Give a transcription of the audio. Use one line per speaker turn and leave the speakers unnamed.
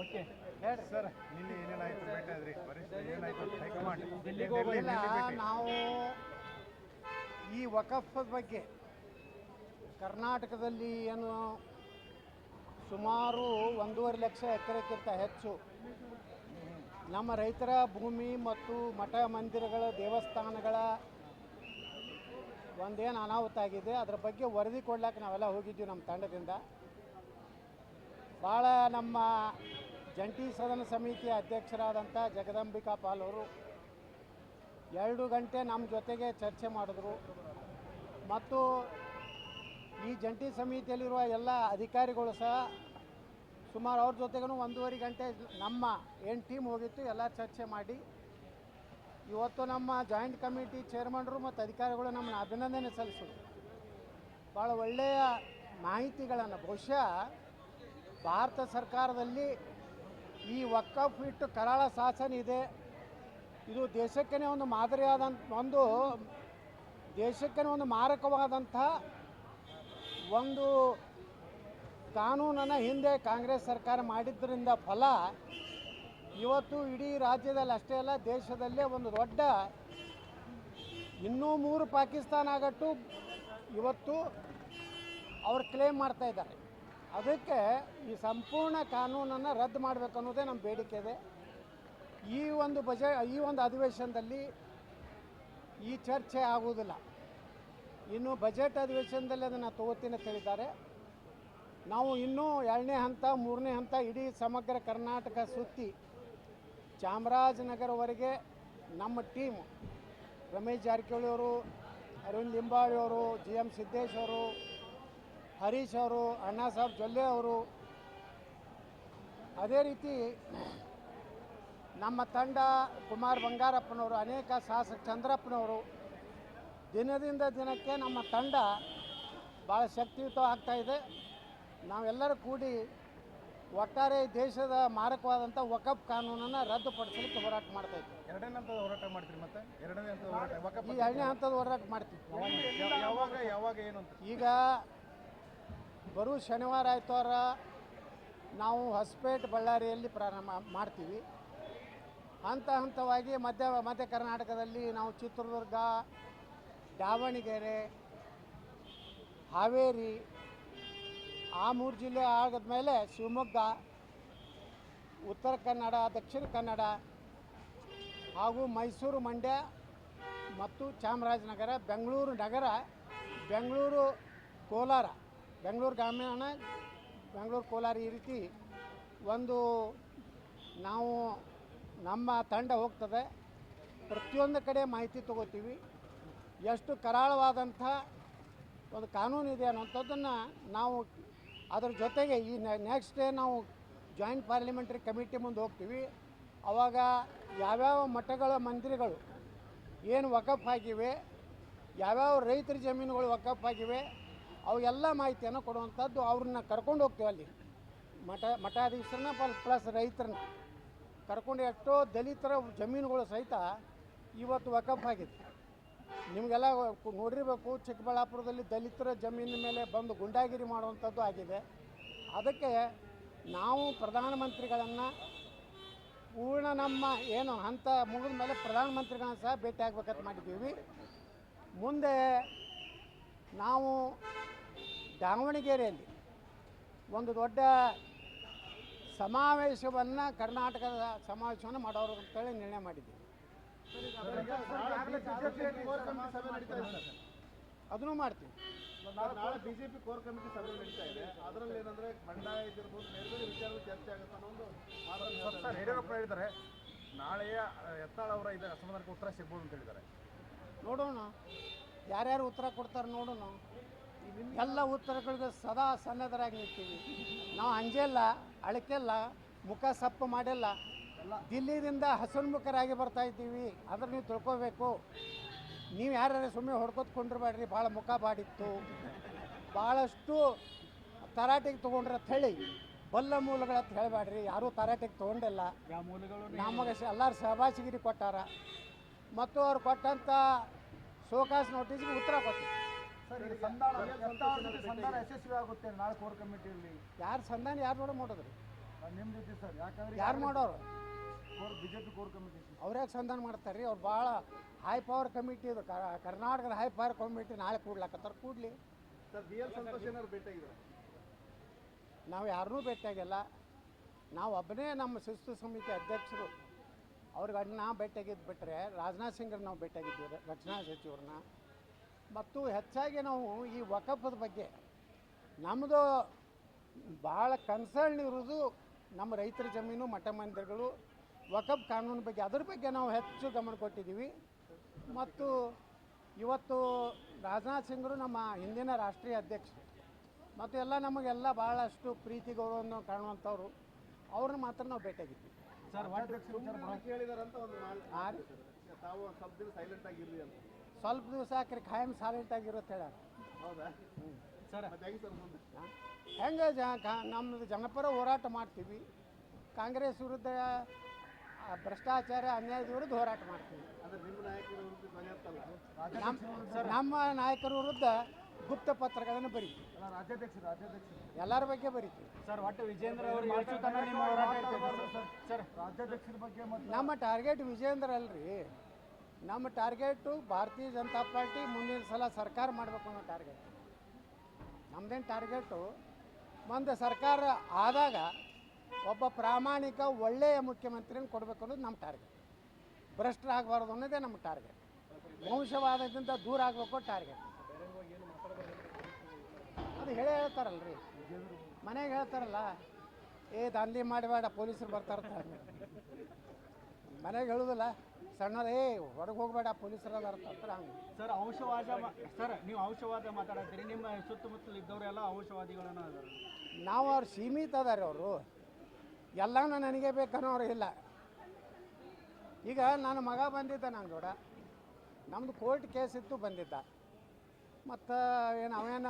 Okay
sir ನಿನ್ನೆ ಏನೇನಾಯ್ತು ಭೇಟಿ ವರಿಷ್ಠ ಏನಾಯ್ತು ಹೈಕಮಾಂಡ್
ಡೆಲ್ಲಿಗೆ ಹೋಗ್ಬೇಕು.
ಡೆಲ್ಲಿ- ಡೆಲ್ಲಿ
ನಾವು ಈ ವಕಫ್ ಬಗ್ಗೆ ಕರ್ನಾಟಕದಲ್ಲಿ ಏನು ಸುಮಾರು ಒಂದೂವರೆ ಲಕ್ಷ ಎಕರೆಕ್ಕಿಂತ ಹೆಚ್ಚು ನಮ್ಮ ರೈತರ ಭೂಮಿ ಮತ್ತು ಮಠ ಮಂದಿರಗಳ ದೇವಸ್ಥಾನಗಳ ಒಂದೇನು ಅನಾಹುತ ಆಗಿದೆ ಅದರ ಬಗ್ಗೆ ವರದಿ ಕೊಡ್ಲಿಕ್ಕೆ ನಾವೆಲ್ಲ ಹೋಗಿದ್ದೀವಿ ನಮ್ಮ ತಂಡದಿಂದ. ಭಾಳ ನಮ್ಮ ಜಂಟಿ ಸದನ ಸಮಿತಿಯ ಅಧ್ಯಕ್ಷರಾದಂಥ ಜಗದಂಬಿಕಾ ಪಾಲ್ ಅವರು ಎರಡು ಗಂಟೆ ನಮ್ಮ ಜೊತೆಗೆ ಚರ್ಚೆ ಮಾಡಿದ್ರು. ಮತ್ತು ಈ ಜಂಟಿ ಸಮಿತಿಯಲ್ಲಿರುವ ಎಲ್ಲ ಅಧಿಕಾರಿಗಳು ಸಹ ಸುಮಾರು ಅವ್ರ ಜೊತೆಗೂ ಒಂದೂವರೆ ಗಂಟೆ ನಮ್ಮ ಏನು ಟೀಮ್ ಹೋಗಿತ್ತು ಎಲ್ಲ ಚರ್ಚೆ ಮಾಡಿ. ಇವತ್ತು ನಮ್ಮ ಜಾಯಿಂಟ್ ಕಮಿಟಿ ಚೇರ್ಮನ್ರು ಮತ್ತು ಅಧಿಕಾರಿಗಳು ನಮ್ಮನ್ನು ಅಭಿನಂದನೆ ಸಲ್ಲಿಸಿದ್ರು. ಭಾಳ ಒಳ್ಳೆಯ ಮಾಹಿತಿಗಳನ್ನು ಬಹುಶಃ ಭಾರತ ಸರ್ಕಾರದಲ್ಲಿ ಈ ವಕ್ಕಫ್ ಇಟ್ಟು ಕರಾಳ ಶಾಸನ ಇದೆ. ಇದು ದೇಶಕ್ಕೇ ಒಂದು ಮಾದರಿಯಾದಂಥ ಒಂದು ದೇಶಕ್ಕೇ ಒಂದು ಮಾರಕವಾದಂಥ ಒಂದು ಕಾನೂನನ್ನು ಹಿಂದೆ ಕಾಂಗ್ರೆಸ್ ಸರ್ಕಾರ ಮಾಡಿದ್ದರಿಂದ ಫಲ ಇವತ್ತು ಇಡೀ ರಾಜ್ಯದಲ್ಲಿ ಅಷ್ಟೇ ಅಲ್ಲ, ದೇಶದಲ್ಲೇ ಒಂದು ದೊಡ್ಡ ಇನ್ನೂ ಮೂರು ಪಾಕಿಸ್ತಾನ ಆಗಟ್ಟು ಇವತ್ತು ಅವರು ಕ್ಲೇಮ್ ಮಾಡ್ತಾ ಇದ್ದಾರೆ. ಅದಕ್ಕೆ ಈ ಸಂಪೂರ್ಣ ಕಾನೂನನ್ನು ರದ್ದು ಮಾಡಬೇಕು ಅನ್ನೋದೇ ನಮ್ಮ ಬೇಡಿಕೆ ಇದೆ. ಈ ಒಂದು ಬಜೆಟ್ ಈ ಒಂದು ಅಧಿವೇಶನದಲ್ಲಿ ಈ ಚರ್ಚೆ ಆಗುವುದಿಲ್ಲ. ಇನ್ನು ಬಜೆಟ್ ಅಧಿವೇಶನದಲ್ಲಿ ಅದನ್ನು ತಗೋತೀನಿ ಹೇಳಿದ್ದಾರೆ. ನಾವು ಇನ್ನೂ ಎರಡನೇ ಹಂತ, ಮೂರನೇ ಹಂತ ಇಡೀ ಸಮಗ್ರ ಕರ್ನಾಟಕ ಸುತ್ತಿ ಚಾಮರಾಜನಗರವರೆಗೆ ನಮ್ಮ ಟೀಮ್ ರಮೇಶ್ ಜಾರಕಿಹೊಳಿ ಅವರು, ಅರವಿಂದ್ ಲಿಂಬಾಳಿ ಅವರು, ಜಿ ಎಂ ಸಿದ್ದೇಶ್ ಅವರು ಹರೀಶ್ ಅವರು ಅಣ್ಣಾ ಸಾಹೇಬ್ ಜೊಲ್ಲೆ ಅವರು ಅದೇ ರೀತಿ ನಮ್ಮ ತಂಡ ಕುಮಾರ್ ಬಂಗಾರಪ್ಪನವರು ಅನೇಕ ಶಾಸಕ ಚಂದ್ರಪ್ಪನವರು ದಿನದಿಂದ ದಿನಕ್ಕೆ ನಮ್ಮ ತಂಡ ಭಾಳ ಶಕ್ತಿಯುತ ಆಗ್ತಾ ಇದೆ. ನಾವೆಲ್ಲರೂ ಕೂಡಿ ಒಟ್ಟಾರೆ ದೇಶದ ಮಾರಕವಾದಂಥ ವಕಪ್ ಕಾನೂನನ್ನು ರದ್ದುಪಡಿಸಲಿಕ್ಕೆ ಹೋರಾಟ ಮಾಡ್ತಾ ಇದ್ದೀವಿ
ಎರಡನೇ ಹಂತದ ಹೋರಾಟ ಮಾಡ್ತೀರಿ ಮತ್ತೆ? ಎರಡನೇ ಹಂತದ ಹೋರಾಟ
ಈ ಎರಡನೇ ಹಂತದ ಹೋರಾಟ ಮಾಡ್ತೀವಿ.
ಯಾವಾಗ ಯಾವಾಗ ಏನು
ಈಗ ಬರೋ ಶನಿವಾರ ಆಯ್ತವಾರ ನಾವು ಹೊಸಪೇಟೆ ಬಳ್ಳಾರಿಯಲ್ಲಿ ಪ್ರಾರಂಭ ಮಾಡ್ತೀವಿ. ಹಂತ ಹಂತವಾಗಿ ಮಧ್ಯ ಮಧ್ಯ ಕರ್ನಾಟಕದಲ್ಲಿ ನಾವು ಚಿತ್ರದುರ್ಗ, ದಾವಣಗೆರೆ, ಹಾವೇರಿ ಆ ಮೂರು ಜಿಲ್ಲೆ ಆಗಿದ್ಮೇಲೆ ಶಿವಮೊಗ್ಗ, ಉತ್ತರ ಕನ್ನಡ, ದಕ್ಷಿಣ ಕನ್ನಡ ಹಾಗೂ ಮೈಸೂರು ಮಂಡ್ಯ ಮತ್ತು ಚಾಮರಾಜನಗರ, ಬೆಂಗಳೂರು ನಗರ, ಬೆಂಗಳೂರು ಕೋಲಾರ. ಬೆಂಗಳೂರು ಗ್ರಾಮೀಣ ಬೆಂಗಳೂರು ಕೋಲಾರ ಈ ರೀತಿ ಒಂದು ನಾವು ನಮ್ಮ ತಂಡ ಹೋಗ್ತದೆ. ಪ್ರತಿಯೊಂದು ಕಡೆ ಮಾಹಿತಿ ತಗೋತೀವಿ. ಎಷ್ಟು ಕರಾಳವಾದಂಥ ಒಂದು ಕಾನೂನು ಇದೆ ಅನ್ನೋಂಥದ್ದನ್ನು ನಾವು ಅದ್ರ ಜೊತೆಗೆ ಈ ನೆಕ್ಸ್ಟ್ ಡೇ ನಾವು ಜಾಯಿಂಟ್ ಪಾರ್ಲಿಮೆಂಟ್ರಿ ಕಮಿಟಿ ಮುಂದೆ ಹೋಗ್ತೀವಿ. ಆವಾಗ ಯಾವ್ಯಾವ ಮಠಗಳ, ಮಂದಿರಗಳು ಏನು ವಕಫ್ ಆಗಿವೆ, ಯಾವ್ಯಾವ ರೈತರ ಜಮೀನುಗಳು ವಕಫ್ ಆಗಿವೆ ಅವೆಲ್ಲ ಮಾಹಿತಿಯನ್ನು ಕೊಡುವಂಥದ್ದು ಅವ್ರನ್ನ ಕರ್ಕೊಂಡು ಹೋಗ್ತೀವಿ ಅಲ್ಲಿ. ಮಠ, ಮಠಾಧೀಶರನ್ನ ಪಲ್, ಪ್ಲಸ್ ರೈತರನ್ನ. ಕರ್ಕೊಂಡು ಎಷ್ಟೋ ದಲಿತರ ಜಮೀನುಗಳು ಸಹಿತ ಇವತ್ತು ವಕಫ್ ಆಗಿದೆ ನಿಮಗೆಲ್ಲ ನೋಡಿರಬೇಕು, ಚಿಕ್ಕಬಳ್ಳಾಪುರದಲ್ಲಿ ದಲಿತರ ಜಮೀನಿನ ಮೇಲೆ ಬಂದು ಗುಂಡಾಗಿರಿ ಮಾಡುವಂಥದ್ದು ಆಗಿದೆ. ಅದಕ್ಕೆ ನಾವು ಪ್ರಧಾನಮಂತ್ರಿಗಳನ್ನು ಪೂರ್ಣ ನಮ್ಮ ಏನು ಹಂತ ಮುಗಿದ ಮೇಲೆ ಪ್ರಧಾನಮಂತ್ರಿಗಳನ್ನ ಸಹ ಭೇಟಿ ಆಗ್ಬೇಕಂತ ಮಾಡಿದ್ದೀವಿ. ಮುಂದೆ ನಾವು ದಾವಣಗೆರೆಯಲ್ಲಿ ಒಂದು ದೊಡ್ಡ ಸಮಾವೇಶವನ್ನು ಕರ್ನಾಟಕದ ಸಮಾವೇಶವನ್ನು ಮಾಡೋರು ಅಂತೇಳಿ ನಿರ್ಣಯ ಮಾಡಿದ್ದೀವಿ. ಅದನ್ನು ಮಾಡ್ತೀವಿ.
ನಾಳೆ ಬಿಜೆಪಿ ಕೋರ್ ಕಮಿಟಿ ಸಭೆ ನಡೀತಾ ಇದೆ. ಅದರಲ್ಲಿ ಏನಂದ್ರೆ ಬಂಡಾಯ ಇದ್ದಿರ್ಬೋದು ಬೇರೆ ವಿಚಾರಗಳು ಚರ್ಚೆ ಆಗುತ್ತೆ ಅನ್ನೋ ಒಂದು ಸರ್ ಯಡಿಯೂರಪ್ಪ ಹೇಳಿದ್ದಾರೆ ನಾಳೆಯ ಎತ್ತಾಳ ಅವರ ಇದರ ಅಸಮಾಧಾನಕ್ಕೆ ಉತ್ತರ ಸಿಗ್ಬೋದು ಅಂತ ಹೇಳಿದ್ದಾರೆ.
ನೋಡೋಣ. ಯಾರ್ಯಾರು ಉತ್ತರ ಕೊಡ್ತಾರೆ ನೋಡೋಣ. ಎಲ್ಲ ಉತ್ತರಗಳಿಗೆ ಸದಾ ಸನ್ನದ್ಧರಾಗಿ ನಿಂತೀವಿ ನಾವು ಅಂಜೆಲ್ಲ ಅಳಕೆಲ್ಲ ಮುಖ ಸಪ್ಪು ಮಾಡಿಲ್ಲ. ದಿಲ್ಲಿದಿಂದ ಹಸನ್ಮುಖರಾಗಿ ಬರ್ತಾ ಇದ್ದೀವಿ. ಅದ್ರ ನೀವು ತಿಳ್ಕೊಬೇಕು ನೀವು ಯಾರ್ಯಾರು ಸುಮ್ಮನೆ ಹೊಡ್ಕೊತ್ಕೊಂಡಿರ್ಬೇಡ್ರಿ ಭಾಳ ಮುಖ ಬಾಡಿತ್ತು. ಭಾಳಷ್ಟು ತರಾಟೆಗೆ ತೊಗೊಂಡ್ರೆ ಅಂತ ಹೇಳಿ ಬಲ್ಲ ಮೂಲಗಳ ಅಂತ ಹೇಳಬೇಡ್ರಿ. ಯಾರೂ ತರಾಟೆಗೆ ತೊಗೊಂಡಿಲ್ಲ. ನಮಗೆ ಎಲ್ಲರೂ ಸಹಭಾಷಿಗಿರಿ ಕೊಟ್ಟಾರ. ಮತ್ತು ಅವ್ರು ಕೊಟ್ಟಂಥ ಶೋಕಾಸ್ ನೋಟಿಸ್ಗೆ ಉತ್ತರ ಕೊಟ್ಟು
ಸಂಧಾನ ಯಶಸ್ವಿ ಆಗುತ್ತೆ ನಾಳೆ ಕೋರ್ ಕಮಿಟಿಯಲ್ಲಿ?
ಯಾರು ಸಂಧಾನ ಯಾರು ನೋಡ ಮಾಡೋದ್ರಿ
ನಿಮ್ಮ ಜೊತೆ ಸರ್ ಯಾಕಂದ್ರೆ
ಯಾರು ಮಾಡೋರು
ಕೋರ್ ಬಿಜೆಪಿ ಕೋರ್ ಕಮಿಟಿ
ಅವ್ರ್ಯಾಕೆ ಸಂಧಾನ ಮಾಡ್ತಾರೆ ರೀ ಅವ್ರು ಭಾಳ ಹೈ ಪವರ್ ಕಮಿಟಿ ಇದು. ಕರ್ನಾಟಕದ ಹೈ ಪವರ್ ಕಮಿಟಿ ನಾಳೆ ಕೂಡ್ಲಾಕತ್ತಾರ ಕೂಡ್ಲಿ.
ಸರ್ ಬಿ ಎಲ್ ಸಂತೋಷ್ ಏನಾದ್ರು ಭೇಟಿಯಾಗಿದ್ದಾರೆ
ನಾವು ಯಾರನ್ನೂ ಭೇಟಿಯಾಗಿಲ್ಲ ನಾವು ಒಬ್ಬನೇ ನಮ್ಮ ಶಿಸ್ತು ಸಮಿತಿ ಅಧ್ಯಕ್ಷರು. ಅವ್ರಿಗೆ ಅಣ್ಣ ಭೇಟಿಯಾಗಿದ್ದು ಬಿಟ್ಟರೆ ರಾಜನಾಥ್ ಸಿಂಗರ್ ನಾವು ಭೇಟಿಯಾಗಿದ್ದೀವಿ ರಕ್ಷಣಾ ಸಚಿವರನ್ನ. ಮತ್ತು ಹೆಚ್ಚಾಗಿ ನಾವು ಈ ವಕಫದ ಬಗ್ಗೆ ನಮ್ಮದು ಭಾಳ ಕನ್ಸರ್ನ್ ಇರೋದು ನಮ್ಮ ರೈತರ ಜಮೀನು ಮಠ ಮಂದಿರಗಳು ವಕಫ್ ಕಾನೂನು ಬಗ್ಗೆ. ಅದ್ರ ಬಗ್ಗೆ ನಾವು ಹೆಚ್ಚು ಗಮನ ಕೊಟ್ಟಿದ್ದೀವಿ. ಮತ್ತು ಇವತ್ತು ರಾಜನಾಥ್ ಸಿಂಗ್ರು ನಮ್ಮ ಹಿಂದಿನ ರಾಷ್ಟ್ರೀಯ ಅಧ್ಯಕ್ಷರು. ಮತ್ತು ಎಲ್ಲ ನಮಗೆಲ್ಲ ಭಾಳಷ್ಟು ಪ್ರೀತಿ ಗೌರವವನ್ನು ಕಾಣುವಂಥವ್ರು. ಅವ್ರನ್ನ ಮಾತ್ರ ನಾವು ಭೇಟಿಯಾಗಿದ್ವಿ.
ಸರ್ ಕೇಳಿದಾರಂತ ಒಂದು ತಾವು ಸೈಲೆಂಟ್ ಆಗಿರಲಿ ಅಂತ.
ಸ್ವಲ್ಪ ದಿವಸ ಹಾಕ್ರಿ ಖಾಯಂ ಸಾಲೆಂಟ್ ಆಗಿರುತ್ತೆ ಹೇಳ
ಹೌದಾ?
ಸರ್.
ಹೆಂಗೆ
ಜ ನಮ್ಮದು ಜನಪರ ಹೋರಾಟ ಮಾಡ್ತೀವಿ. ಕಾಂಗ್ರೆಸ್ ವಿರುದ್ಧ ಭ್ರಷ್ಟಾಚಾರ ಅನ್ಯಾಯದ ವಿರುದ್ಧ ಹೋರಾಟ ಮಾಡ್ತೀವಿ.
ನಿಮ್ಮ ನಾಯಕರ ವಿರುದ್ಧ ಧ್ವನಿ
ನಮ್ಮ ನಮ್ಮ ನಾಯಕರ ವಿರುದ್ಧ ಗುಪ್ತ ಪತ್ರಗಳನ್ನು ಬರೀತೀವಿ. ಎಲ್ಲರ ಬಗ್ಗೆ ಬರೀತೀವಿ.
ಸರ್ ಒಟ್ಟು ವಿಜೇಂದ್ರ ನಮ್ಮ
ಟಾರ್ಗೆಟ್ ವಿಜೇಂದ್ರ ಅಲ್ರಿ. ನಮ್ಮ ಟಾರ್ಗೆಟು ಭಾರತೀಯ ಜನತಾ ಪಾರ್ಟಿ ಮುಂದಿನ ಸಲ ಸರ್ಕಾರ ಮಾಡಬೇಕು ಅನ್ನೋ ಟಾರ್ಗೆಟ್. ನಮ್ದೇನು ಟಾರ್ಗೆಟು? ಮುಂದೆ ಸರ್ಕಾರ ಆದಾಗ ಒಬ್ಬ ಪ್ರಾಮಾಣಿಕ ಒಳ್ಳೆಯ ಮುಖ್ಯಮಂತ್ರಿನ ಕೊಡಬೇಕು ಅನ್ನೋದು ನಮ್ಮ ಟಾರ್ಗೆಟ್. ಭ್ರಷ್ಟರಾಗಬಾರ್ದು ಅನ್ನೋದೇ ನಮ್ಮ ಟಾರ್ಗೆಟ್. ವಂಶವಾದದಿಂದ ದೂರ ಆಗಬೇಕು ಟಾರ್ಗೆಟ್. ಅದು ಹೇಳೇ ಹೇಳ್ತಾರಲ್ರಿ. ಮನೆಗೆ ಹೇಳ್ತಾರಲ್ಲ, ಏ ದಾಂಧಿ ಮಾಡಬೇಡ, ಪೊಲೀಸರು ಬರ್ತಾರ ಮನೆಗೆ ಹೇಳುದಿಲ್ಲ. ಸಣ್ಣ ಏ ಹೊರಗೆ ಹೋಗಬೇಡ ಪೊಲೀಸರು ಅರ್ಥ ಹಂಗೆ.
ಸರ್ ಔಷವಾದ ಸರ್ ನೀವು ಔಷವಾದ ಮಾತಾಡ್ತೀರಿ ನಿಮ್ಮ ಸುತ್ತಮುತ್ತಲು ಇದ್ದವರೆಲ್ಲ ಔಷವಾದಿಗಳನ್ನ
ನಾವು ಅವ್ರು ಸೀಮಿತ ಅದಾರೆ ಅವರು. ಎಲ್ಲನೂ ನನಗೆ ಬೇಕನ್ನೋರು ಇಲ್ಲ. ಈಗ ನನ್ನ ಮಗ ಬಂದಿದ್ದ ನಾನು ಜೋಡ ನಮ್ಮದು ಕೋರ್ಟ್ ಕೇಸ್ ಇತ್ತು ಬಂದಿದ್ದ. ಮತ್ತು ಏನು ಅವೇನ